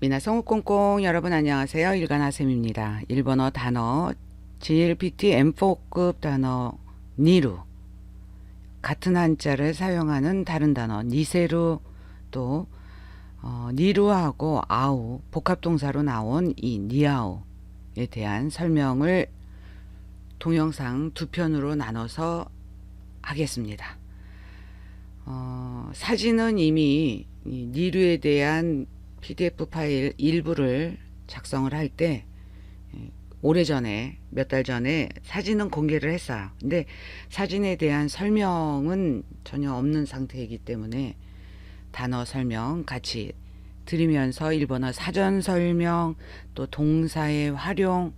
미나성 꽁꽁 여러분 안녕하세요. 일간하쌤입니다. 일본어 단어 GLPT M4급 단어 니루 같은 한자를 사용하는 다른 단어 니세루 또 어, 니루하고 아우 복합동사로 나온 이 니아우에 대한 설명을 동영상 두 편으로 나눠서 하겠습니다. 어, 사진은 이미 이 니루에 대한 PDF 파일 일부를 작성을 할 때 오래전에 몇 달 전에 사진은 공개를 했어요. 근데 사진에 대한 설명은 전혀 없는 상태이기 때문에 단어 설명 같이 드리면서 일본어 사전 설명 또 동사의 활용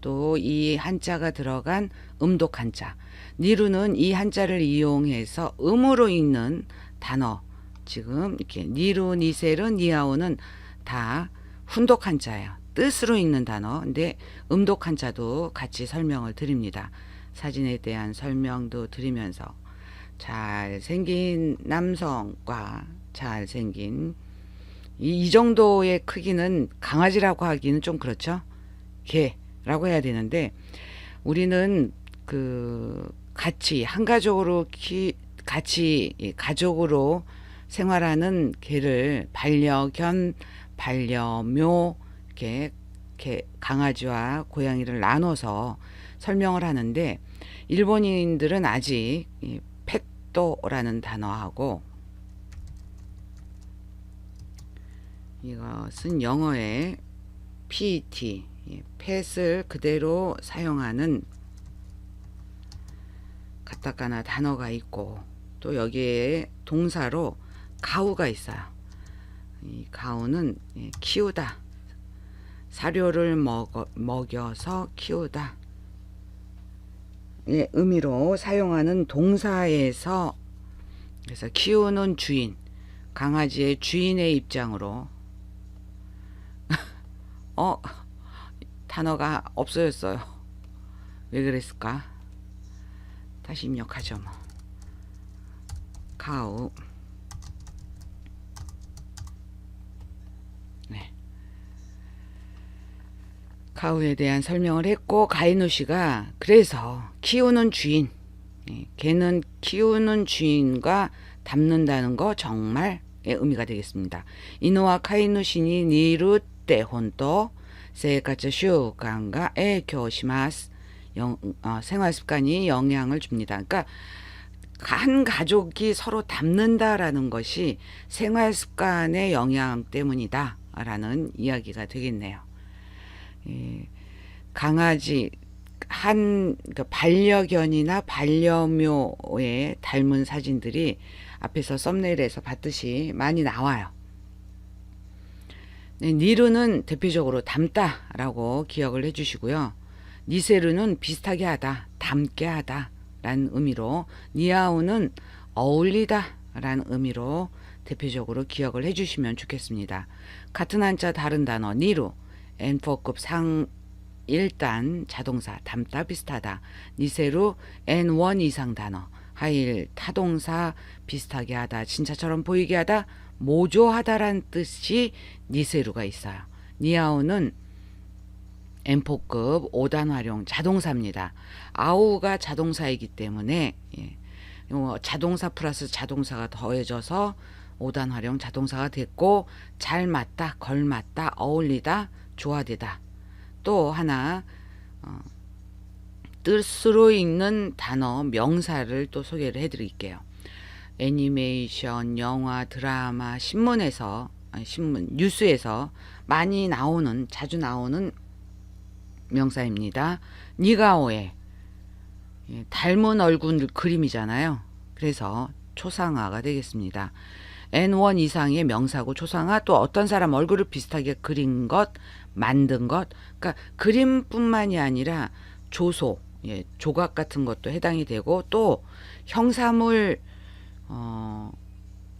또 이 한자가 들어간 음독 한자 니루는 이 한자를 이용해서 음으로 읽는 단어 지금 이렇게 니루 니셀은 니아오는 다 훈독 한 자예요. 뜻으로 읽는 단어. 근데 음독 한 자도 같이 설명을 드립니다. 사진에 대한 설명도 드리면서 잘생긴 남성과 잘생긴 이, 이 정도의 크기는 강아지라고 하기는 좀 그렇죠. 개라고 해야 되는데 우리는 그 같이 한 가족으로 키 같이 가족으로 생활하는 개를 반려견, 반려묘 이렇게, 이렇게 강아지와 고양이를 나눠서 설명을 하는데 일본인들은 아직 이 펫도라는 단어하고 이것은 영어의 PET 펫을 그대로 사용하는 가타카나 단어가 있고 또 여기에 동사로 가우가 있어요. 이 가우는 예, 키우다. 사료를 먹어, 먹여서 키우다. 의 의미로 사용하는 동사에서 그래서 키우는 주인, 강아지의 주인의 입장으로 어 단어가 없어졌어요. 왜 그랬을까? 다시 입력하죠 뭐. 가우 가우에 대한 설명을 했고 가이누 씨가 그래서 키우는 주인 네, 개는 키우는 주인과 닮는다는 거 정말 의미가 되겠습니다. 이노와 카이누 신이 니루 때 혼또 세가츠 슈간가 에 교시마스 어, 생활 습관이 영향을 줍니다. 그러니까 한 가족이 서로 닮는다라는 것이 생활 습관의 영향 때문이다라는 이야기가 되겠네요. 예, 강아지 한그 반려견이나 반려묘에 닮은 사진들이 앞에서 썸네일에서 봤듯이 많이 나와요. 네, 니루는 대표적으로 닮다라고 기억을 해주시고요. 니세루는 비슷하게 하다, 닮게 하다. 라는 의미로 니아우는 어울리다 라는 의미로 대표적으로 기억을 해주시면 좋겠습니다. 같은 한자 다른 단어 니루 N4급 상 1단 자동사 닮다 비슷하다 니세루 N1 이상 단어 하일 타동사 비슷하게 하다 진짜처럼 보이게 하다 모조하다란 뜻이 니세루가 있어요. 니아우는 M4급 5단 활용 자동사입니다. 아우가 자동사이기 때문에 예, 자동사 플러스 자동사가 더해져서 5단 활용 자동사가 됐고 잘 맞다, 걸맞다, 어울리다, 조화되다. 또 하나 어, 뜻으로 읽는 단어 명사를 또 소개를 해드릴게요. 애니메이션, 영화, 드라마, 신문에서 아니, 신문 뉴스에서 많이 나오는 자주 나오는 명사입니다. 니가오에 예, 닮은 얼굴 그림이잖아요. 그래서 초상화가 되겠습니다. N1 이상의 명사고 초상화 또 어떤 사람 얼굴을 비슷하게 그린 것, 만든 것, 그러니까 그림뿐만이 아니라 조소, 예, 조각 같은 것도 해당이 되고 또 형사물 어,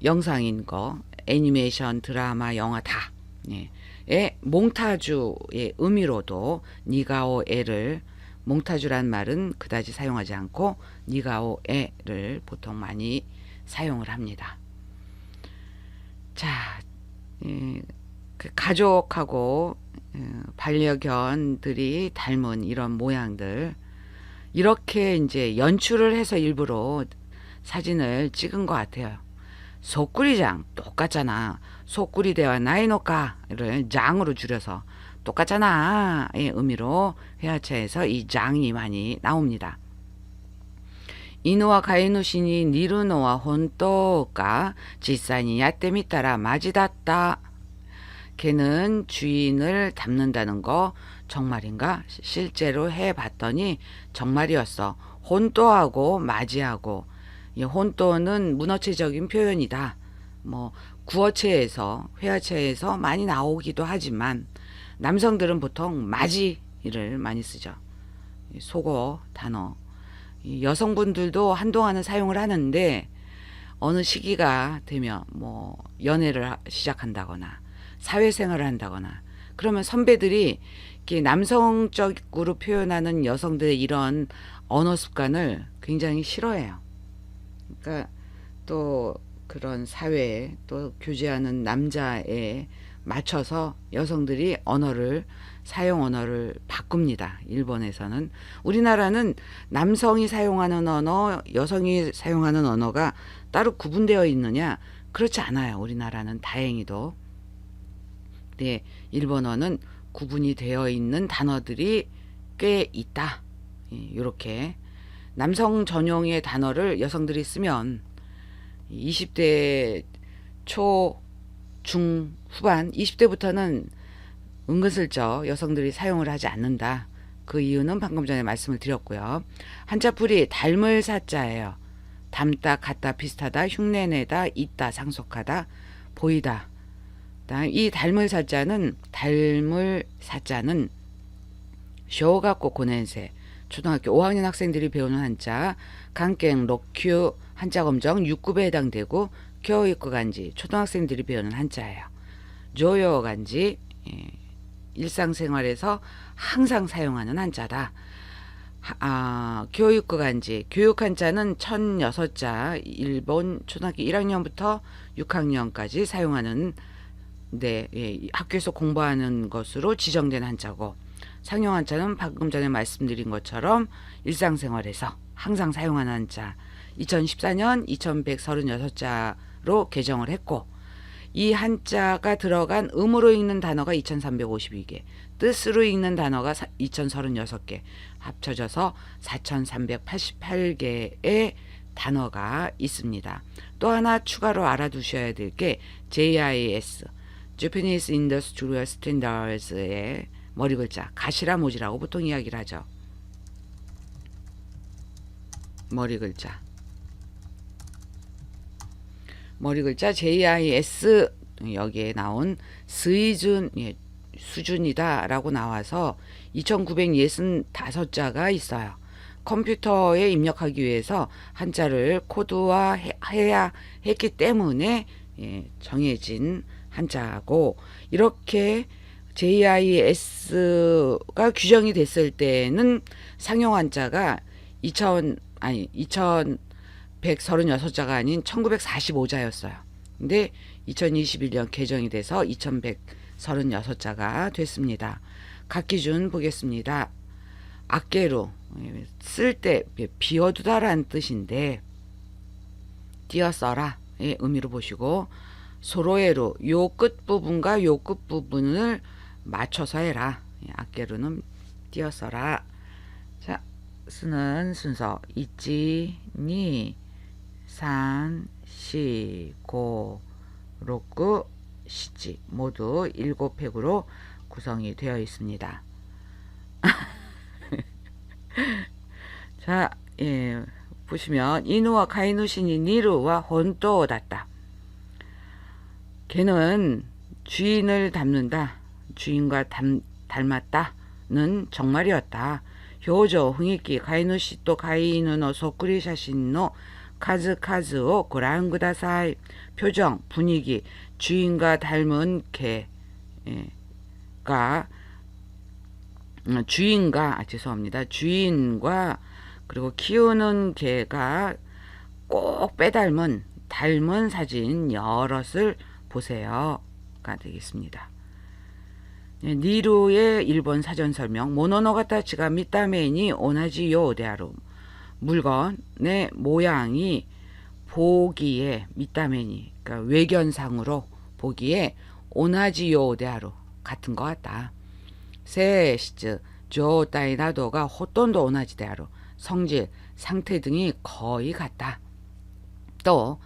영상인 거, 애니메이션, 드라마, 영화 다 예, 의 몽타주의 의미로도 니가오에를 몽타주란 말은 그다지 사용하지 않고 니가오에를 보통 많이 사용을 합니다. 자, 예, 그 가족하고 어, 반려견들이 닮은 이런 모양들 이렇게 이제 연출을 해서 일부러 사진을 찍은 것 같아요. 소쿠리장 똑같잖아. 소쿠리대와 나이노카를 장으로 줄여서 똑같잖아의 의미로 회화체에서 이 장이 많이 나옵니다. 마지다다. 걔는 주인을 닮는다는 거 정말인가? 실제로 해봤더니 정말이었어. 혼또하고 맞이하고 이 혼또는 문어체적인 표현이다. 뭐 구어체에서 회화체에서 많이 나오기도 하지만 남성들은 보통 맞이를 많이 쓰죠. 이 속어 단어. 이 여성분들도 한동안은 사용을 하는데 어느 시기가 되면 뭐 연애를 하- 시작한다거나 사회생활을 한다거나 그러면 선배들이 이렇게 남성적으로 표현하는 여성들의 이런 언어 습관을 굉장히 싫어해요. 그러니까 또 그런 사회에 또 교제하는 남자에 맞춰서 여성들이 언어를 사용 언어를 바꿉니다. 일본에서는 우리나라는 남성이 사용하는 언어, 여성이 사용하는 언어가 따로 구분되어 있느냐? 그렇지 않아요. 우리나라는 다행히도. 네, 일본어는 구분이 되어 있는 단어들이 꽤 있다. 이렇게 남성 전용의 단어를 여성들이 쓰면 20대 초, 중, 후반, 20대부터는 은근슬쩍 여성들이 사용을 하지 않는다. 그 이유는 방금 전에 말씀을 드렸고요. 한자풀이 닮을 사자예요. 닮다, 같다, 비슷하다, 흉내내다, 있다, 상속하다, 보이다. 이 닮을 사자는 닮을 사자는 쇼가코 고년세 초등학교 5학년 학생들이 배우는 한자 강갱 록큐 한자 검정 6급에 해당되고 교육과 간지 초등학생들이 배우는 한자예요. 조요 간지 예, 일상생활에서 항상 사용하는 한자다. 하- 아, 교육과 간지 교육 한자는 1006자 일본 초등학교 1학년부터 6학년까지 사용하는 네, 예, 학교에서 공부하는 것으로 지정된 한자고 상용 한자는 방금 전에 말씀드린 것처럼 일상생활에서 항상 사용하는 한자 2014년 2136자로 개정을 했고 이 한자가 들어간 음으로 읽는 단어가 2352개 뜻으로 읽는 단어가 2036개 합쳐져서 4388개의 단어가 있습니다. 또 하나 추가로 알아두셔야 될 게 JIS Japanese Industrial Standards의 머리 글자 가시라 모지라고 보통 이야기를 하죠. 머리 글자 머리 글자 JIS 여기에 나온 수준 예, 수준이다라고 나와서 2,965자가 있어요. 컴퓨터에 입력하기 위해서 한자를 코드화해야 했기 때문에 예, 정해진 한자고 이렇게 JIS가 규정이 됐을 때는 상용 한자가 2000 아니 2136자가 아닌 1945자였어요. 근데 2021년 개정이 돼서 2136자가 됐습니다. 각 기준 보겠습니다. 악계로 쓸 때 비워두다라는 뜻인데 띄어 써라 의 의미로 보시고 소로에로 요 끝 부분과 요 끝 부분을 맞춰서 해라. 악계로는 띄어 써라. 자, 쓰는 순서 있지, 니, 산, 시, 고, 로쿠, 시지 모두 일곱 팩으로 구성이 되어 있습니다. 자, 예, 보시면 이누와 가이누신이 니루와 혼또다다. 걔는 주인을 닮는다. 주인과 닮, 닮았다는 정말이었다. 효조, 흥익기, 가이누시 또 가이누노 소쿠리 샤신노 카즈 카즈 오 고란 구다사이 표정, 분위기, 주인과 닮은 개가 음, 주인과 아, 죄송합니다. 주인과 그리고 키우는 개가 꼭 빼닮은 닮은 사진 여럿을 보세요가 되겠습니다. 네, 니루의 일본 사전 설명. 모노노가타치가 밑다메니 오나지요 대하루 물건의 모양이 보기에 밑다메니 그러니까 외견상으로 보기에 오나지요 대하루 같은 것 같다. 세시즈 조타이 나도가 호돈도 오나지 대하루 성질 상태 등이 거의 같다. 또